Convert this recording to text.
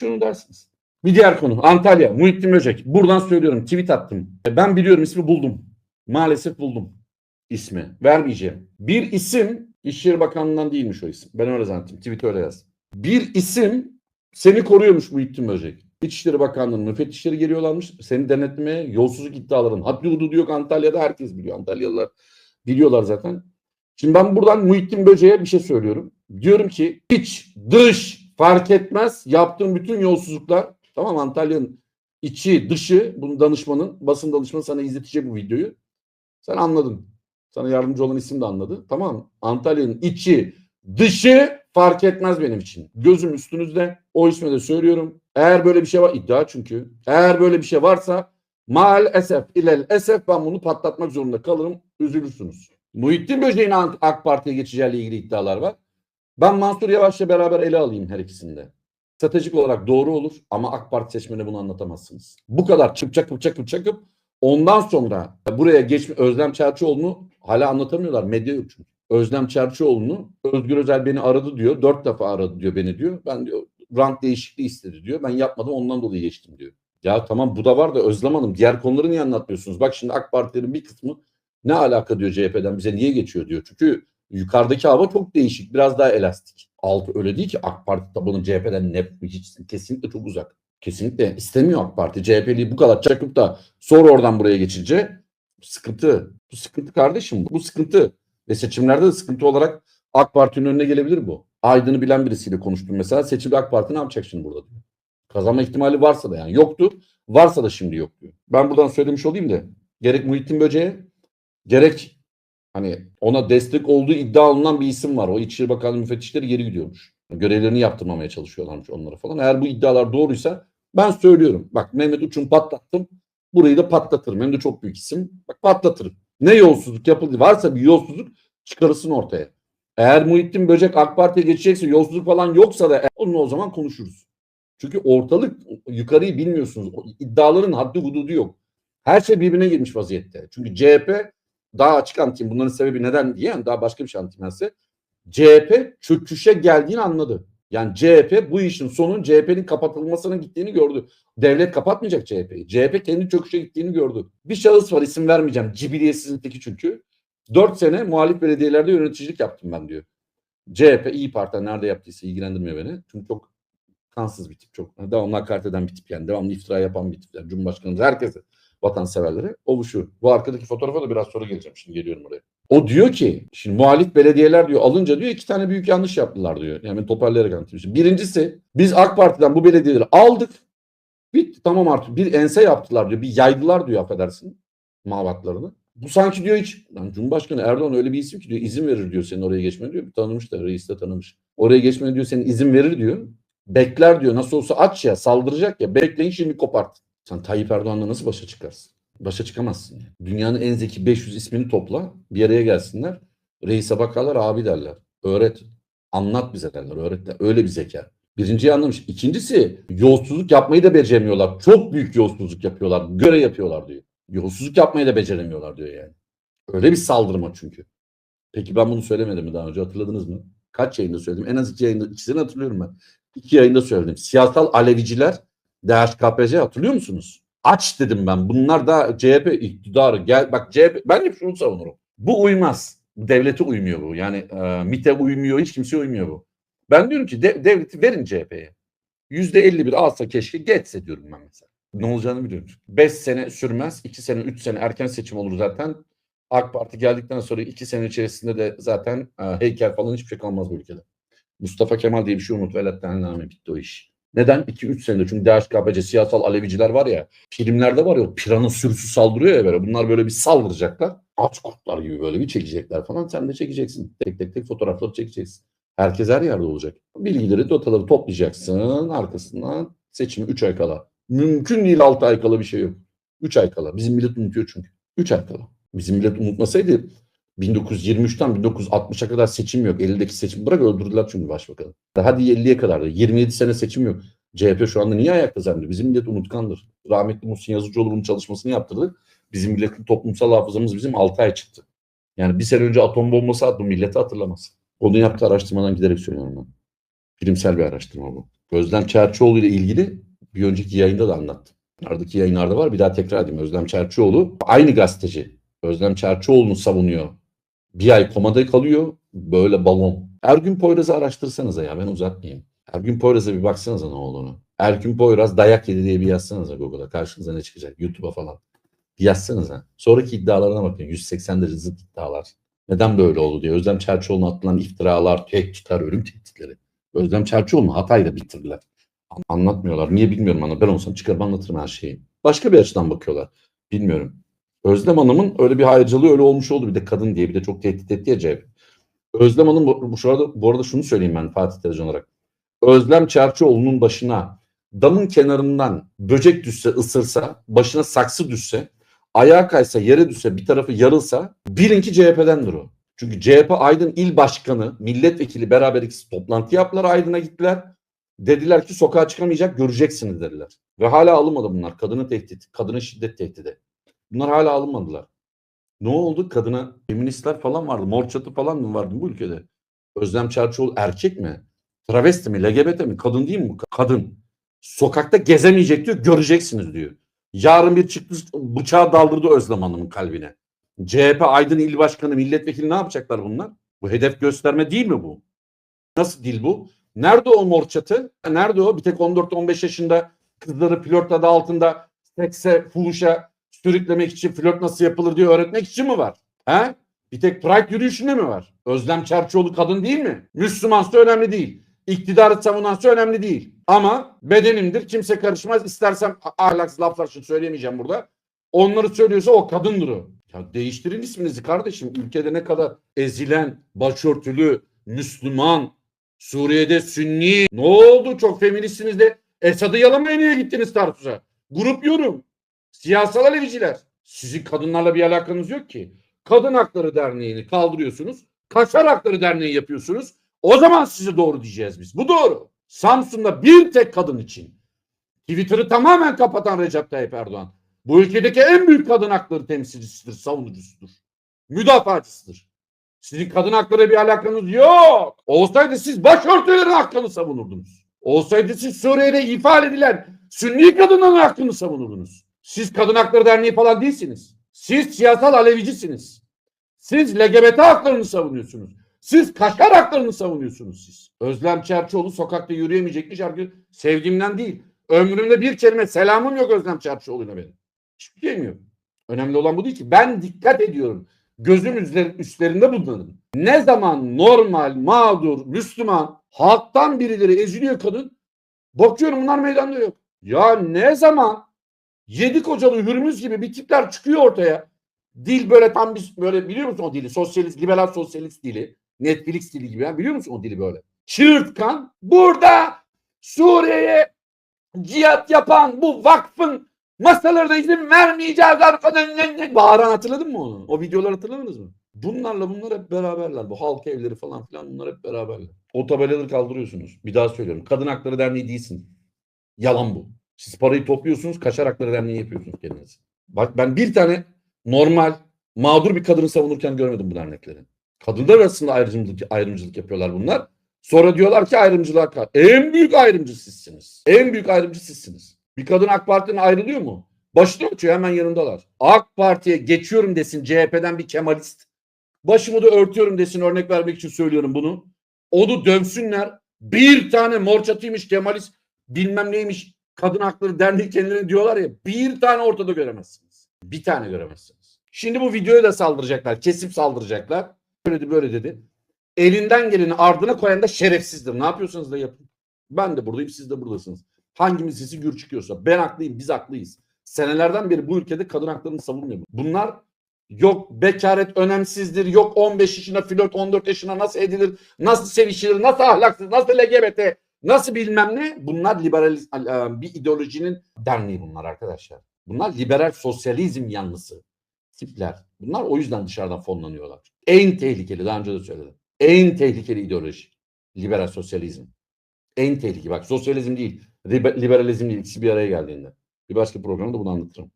Şunu dersiniz. Bir diğer konu Antalya, Muhittin Böcek. Buradan söylüyorum tweet attım. E, Ben biliyorum ismi buldum. Maalesef buldum ismi. Vermeyeceğim. Bir isim İçişleri Bakanlığı'ndan değilmiş o isim. Ben öyle zannettim. Tweet öyle yaz. Bir isim seni koruyormuş Muhittin Böcek. İçişleri Bakanlığı'nın müfettişleri geliyorlarmış. Seni denetlemeye yolsuzluk iddiaların. Haddi hududu yok Antalya'da herkes biliyor. Antalyalılar biliyorlar zaten. Şimdi ben buradan Muhittin Böce'ye bir şey söylüyorum. Diyorum ki iç, dış fark etmez. Yaptığın bütün yolsuzluklar tamam? Antalya'nın içi, dışı bunun danışmanın, basın danışmanı sana izletecek bu videoyu. Sen anladın. Sana yardımcı olan isim de anladı. Tamam? Antalya'nın içi, dışı fark etmez benim için. Gözüm üstünüzde. O ismi de söylüyorum. Eğer böyle bir şey var, iddia çünkü. Eğer böyle bir şey varsa mal esef ilel esef ben bunu patlatmak zorunda kalırım. Üzülürsünüz. Muhittin Böceğin AK Parti'ye geçeceğiyle ilgili iddialar var. Ben Mansur Yavaş'la beraber ele alayım her ikisinde. Stratejik olarak doğru olur ama AK Parti seçmene bunu anlatamazsınız. Bu kadar çıpçak çıpçak çıpçakıp ondan sonra buraya geçme Özlem Çerçioğlu'nu hala anlatamıyorlar. Medya yok çünkü. Özlem Çerçioğlu'nu Özgür Özel beni aradı diyor. Dört defa aradı diyor beni diyor. Ben diyor rant değişikliği istedi diyor. Ben yapmadım ondan dolayı geçtim diyor. Ya tamam bu da var da Özlem Hanım diğer konuları niye anlatmıyorsunuz? Bak şimdi AK Partilerin bir kısmı ne alaka diyor CHP'den bize niye geçiyor diyor. Çünkü yukarıdaki hava çok değişik. Biraz daha elastik. Altı öyle değil ki AK Parti tabanı CHP'den ne hiç kesinlikle çok uzak. Kesinlikle istemiyor AK Parti. CHP'liyi bu kadar çakıp da sonra oradan buraya geçince sıkıntı. Bu sıkıntı kardeşim. Bu sıkıntı. Ve seçimlerde de sıkıntı olarak AK Parti'nin önüne gelebilir bu. Aydın'ı bilen birisiyle konuştum mesela. Seçimde AK Parti ne yapacak şimdi burada diyor. Kazanma ihtimali varsa da yani yoktu. Varsa da şimdi yok diyor. Ben buradan söylemiş olayım da gerek Muhittin Böce'ye gerek hani ona destek olduğu iddia alınan bir isim var. O İçişleri Bakanlığı müfettişleri geri gidiyormuş. Görevlerini yaptırmamaya çalışıyorlarmış onlara falan. Eğer bu iddialar doğruysa ben söylüyorum. Bak Mehmet Uç'un patlattım. Burayı da patlatırım. Hem de çok büyük isim. Bak patlatırım. Ne yolsuzluk yapıldı? Varsa bir yolsuzluk çıkarılsın ortaya. Eğer Muhittin Böcek AK Parti'ye geçecekse yolsuzluk falan yoksa da onunla o zaman konuşuruz. Çünkü ortalık yukarıyı bilmiyorsunuz. O İddiaların haddi hududu yok. Her şey birbirine girmiş vaziyette. Çünkü CHP daha açık anlatayım. Bunların sebebi neden diye yani daha başka bir şey anlatayım ben size. CHP çöküşe geldiğini anladı. Yani CHP bu işin sonun CHP'nin kapatılmasına gittiğini gördü. Devlet kapatmayacak CHP'yi. CHP kendi çöküşe gittiğini gördü. Bir şahıs var isim vermeyeceğim. Cibiliyetsizin teki çünkü. Dört sene muhalif belediyelerde yöneticilik yaptım ben diyor. CHP iyi Parti nerede yaptıysa ilgilendirmiyor beni. Çünkü çok kansız bir tip. Çok devamlı hakaret eden bir tip yani. Devamlı iftira yapan bir tip. Yani Cumhurbaşkanımız herkese vatanseverlere. O bu şu. Bu arkadaki fotoğrafa da biraz sonra geleceğim. Şimdi geliyorum oraya. O diyor ki şimdi muhalif belediyeler diyor alınca diyor iki tane büyük yanlış yaptılar diyor. Yani toparlayarak anlatayım. Birincisi biz AK Parti'den bu belediyeleri aldık. Bitti tamam artık bir ense yaptılar diyor. Bir yaydılar diyor affedersin mavatlarını. Bu sanki diyor hiç lan Cumhurbaşkanı Erdoğan öyle bir isim ki diyor izin verir diyor senin oraya geçmene diyor. Tanımış da reis de tanımış. Oraya geçmene diyor senin izin verir diyor. Bekler diyor nasıl olsa aç ya saldıracak ya bekleyin şimdi kopart. Sen Tayyip Erdoğan'la nasıl başa çıkarsın? Başa çıkamazsın. Dünyanın en zeki 500 ismini topla bir araya gelsinler. Reise bakarlar abi derler. Öğret. Anlat bize derler. Öğret der. Öyle bir zeka. Birinciyi anlamış. İkincisi yolsuzluk yapmayı da beceremiyorlar. Çok büyük yolsuzluk yapıyorlar. Göre yapıyorlar diyor. Yolsuzluk yapmayı da beceremiyorlar diyor yani. Öyle bir saldırma çünkü. Peki ben bunu söylemedim mi daha önce hatırladınız mı? Kaç yayında söyledim? En az iki yayında, ikisini hatırlıyorum ben. İki yayında söyledim. Siyasal Aleviciler DHKPC hatırlıyor musunuz? Aç dedim ben. Bunlar da CHP iktidarı. Gel bak CHP ben hep şunu savunurum. Bu uymaz. Devlete uymuyor bu. Yani e, MİT'e uymuyor, hiç kimseye uymuyor bu. Ben diyorum ki de, devleti verin CHP'ye. Yüzde 51 alsa keşke geçse diyorum ben mesela. Ne olacağını biliyorum. 5 sene sürmez. 2 sene, 3 sene erken seçim olur zaten. AK Parti geldikten sonra 2 sene içerisinde de zaten e, heykel falan hiçbir şey kalmaz bu ülkede. Mustafa Kemal diye bir şey unut. Velat'tan bitti o iş. Neden? 2-3 senedir. Çünkü DHKPC siyasal aleviciler var ya. Filmlerde var ya pirana sürüsü saldırıyor ya böyle. Bunlar böyle bir saldıracaklar. Aç kurtlar gibi böyle bir çekecekler falan. Sen de çekeceksin. Tek tek tek fotoğrafları çekeceksin. Herkes her yerde olacak. Bilgileri, dataları toplayacaksın. Arkasından seçimi 3 ay kala. Mümkün değil 6 ay kala bir şey yok. 3 ay kala. Bizim millet unutuyor çünkü. 3 ay kala. Bizim millet unutmasaydı 1923'ten 1960'a kadar seçim yok. 50'deki seçim bırak öldürdüler çünkü başbakanı. Hadi 50'ye kadar da 27 sene seçim yok. CHP şu anda niye ayakta zannediyor? Bizim millet unutkandır. Rahmetli Muhsin Yazıcıoğlu çalışmasını yaptırdı. Bizim milletin toplumsal hafızamız bizim 6 ay çıktı. Yani bir sene önce atom bombası attı milleti hatırlamaz. Onu yaptığı araştırmadan giderek söylüyorum ben. Bilimsel bir araştırma bu. Özlem Çerçioğlu ile ilgili bir önceki yayında da anlattım. Aradaki yayınlarda var bir daha tekrar edeyim. Özlem Çerçioğlu aynı gazeteci. Özlem Çerçioğlu'nu savunuyor. Bir ay komada kalıyor. Böyle balon. Ergün Poyraz'ı araştırsanıza ya ben uzatmayayım. Ergün Poyraz'a bir baksanıza ne olduğunu. Ergün Poyraz dayak yedi diye bir yazsanıza Google'a. Karşınıza ne çıkacak? YouTube'a falan. Bir yazsanıza. Sonraki iddialarına bakın. 180 derece zıt iddialar. Neden böyle oldu diye. Özlem Çerçioğlu'na atılan iftiralar, tehditler, ölüm tehditleri. Özlem Çerçioğlu'nu Hatay'da bitirdiler. Anlatmıyorlar. Niye bilmiyorum ama ben olsam çıkarıp anlatırım her şeyi. Başka bir açıdan bakıyorlar. Bilmiyorum. Özlem Hanım'ın öyle bir ayrıcalığı öyle olmuş oldu. Bir de kadın diye bir de çok tehdit etti ya CHP. Özlem Hanım bu, bu, arada, bu arada şunu söyleyeyim ben Fatih Televizyon olarak. Özlem Çerçioğlu'nun başına damın kenarından böcek düşse ısırsa, başına saksı düşse, ayağa kaysa, yere düşse, bir tarafı yarılsa bilin ki CHP'dendir o. Çünkü CHP Aydın İl Başkanı, milletvekili beraber ikisi toplantı yaptılar Aydın'a gittiler. Dediler ki sokağa çıkamayacak göreceksiniz dediler. Ve hala alınmadı bunlar. Kadını tehdit, kadına şiddet tehdidi. Bunlar hala alınmadılar. Ne oldu? Kadına feministler falan vardı. Mor çatı falan mı vardı bu ülkede? Özlem Çerçioğlu erkek mi? Travesti mi? LGBT mi? Kadın değil mi? Kadın. Sokakta gezemeyecek diyor. Göreceksiniz diyor. Yarın bir çıktı bıçağı daldırdı Özlem Hanım'ın kalbine. CHP Aydın İl Başkanı, milletvekili ne yapacaklar bunlar? Bu hedef gösterme değil mi bu? Nasıl dil bu? Nerede o mor çatı? Nerede o? Bir tek 14-15 yaşında kızları flört adı altında sekse, fuhuşa sürüklemek için flört nasıl yapılır diye öğretmek için mi var? He? Bir tek Pride yürüyüşünde mi var? Özlem Çerçioğlu kadın değil mi? Müslümansa önemli değil. İktidarı savunansa önemli değil. Ama bedenimdir kimse karışmaz. İstersem ahlaksız laflar için söyleyemeyeceğim burada. Onları söylüyorsa o kadındır o. Ya değiştirin isminizi kardeşim. Ülkede ne kadar ezilen, başörtülü, Müslüman, Suriye'de Sünni. Ne oldu? Çok feministsiniz de Esad'ı yalamaya niye gittiniz Tarsus'a? Grup yorum. Siyasal aleviciler. Sizin kadınlarla bir alakanız yok ki. Kadın Hakları Derneği'ni kaldırıyorsunuz. Kaşar Hakları Derneği yapıyorsunuz. O zaman size doğru diyeceğiz biz. Bu doğru. Samsun'da bir tek kadın için Twitter'ı tamamen kapatan Recep Tayyip Erdoğan. Bu ülkedeki en büyük kadın hakları temsilcisidir, savunucusudur. Müdafacısıdır. Sizin kadın hakları bir alakanız yok. Olsaydı siz başörtülerin hakkını savunurdunuz. Olsaydı siz Suriye'de ifade edilen Sünni kadınların hakkını savunurdunuz. Siz Kadın Hakları Derneği falan değilsiniz. Siz siyasal alevicisiniz. Siz LGBT haklarını savunuyorsunuz. Siz Kaşgar haklarını savunuyorsunuz siz. Özlem Çerçioğlu sokakta yürüyemeyecekmiş şarkı sevdiğimden değil. Ömrümde bir kelime selamım yok Özlem Çerçioğlu'na benim. Hiçbir şeyim yok. Önemli olan bu değil ki. Ben dikkat ediyorum. Gözüm üstlerinde bunların. Ne zaman normal, mağdur, Müslüman, halktan birileri eziliyor kadın. Bakıyorum bunlar meydanda yok. Ya ne zaman yedi kocalı hürmüz gibi bir tipler çıkıyor ortaya. Dil böyle tam bir böyle biliyor musun o dili? Sosyalist, liberal sosyalist dili. Netflix dili gibi. ya. Biliyor musun o dili böyle? Çığırtkan. Burada Suriye'ye cihat yapan bu vakfın masalarına izin vermeyeceğiz arkadaşlar. Bağıran hatırladın mı onu? O videoları hatırladınız mı? Bunlarla bunlar hep beraberler. Bu halk evleri falan filan bunlar hep beraberler. O tabelaları kaldırıyorsunuz. Bir daha söylüyorum. Kadın Hakları Derneği değilsin. Yalan bu. Siz parayı topluyorsunuz, kaçar hakları derneği yapıyorsunuz kendiniz. Bak ben bir tane normal, mağdur bir kadını savunurken görmedim bu dernekleri. Kadınlar arasında ayrımcılık, ayrımcılık yapıyorlar bunlar. Sonra diyorlar ki ayrımcılığa kar. En büyük ayrımcı sizsiniz. En büyük ayrımcı sizsiniz. Bir kadın AK Parti'den ayrılıyor mu? Başını açıyor hemen yanındalar. AK Parti'ye geçiyorum desin CHP'den bir Kemalist. Başımı da örtüyorum desin örnek vermek için söylüyorum bunu. Onu dövsünler. Bir tane mor çatıymış Kemalist bilmem neymiş kadın hakları derneği kendileri diyorlar ya bir tane ortada göremezsiniz. Bir tane göremezsiniz. Şimdi bu videoya da saldıracaklar. Kesip saldıracaklar. Böyle dedi böyle dedi. Elinden geleni ardına koyan da şerefsizdir. Ne yapıyorsanız da yapın. Ben de buradayım siz de buradasınız. Hangimiz sesi gür çıkıyorsa ben haklıyım biz haklıyız. Senelerden beri bu ülkede kadın haklarını savunmuyor. Bunlar yok bekaret önemsizdir, yok 15 yaşına flört 14 yaşına nasıl edilir, nasıl sevişilir, nasıl ahlaksız, nasıl LGBT, nasıl bilmem ne. Bunlar liberal e, bir ideolojinin derneği bunlar arkadaşlar. Bunlar liberal sosyalizm yanlısı tipler. Bunlar o yüzden dışarıdan fonlanıyorlar. En tehlikeli daha önce de söyledim. En tehlikeli ideoloji liberal sosyalizm. En tehlikeli bak sosyalizm değil, liber- liberalizm değil ikisi bir araya geldiğinde. Bir başka programda bunu anlatırım.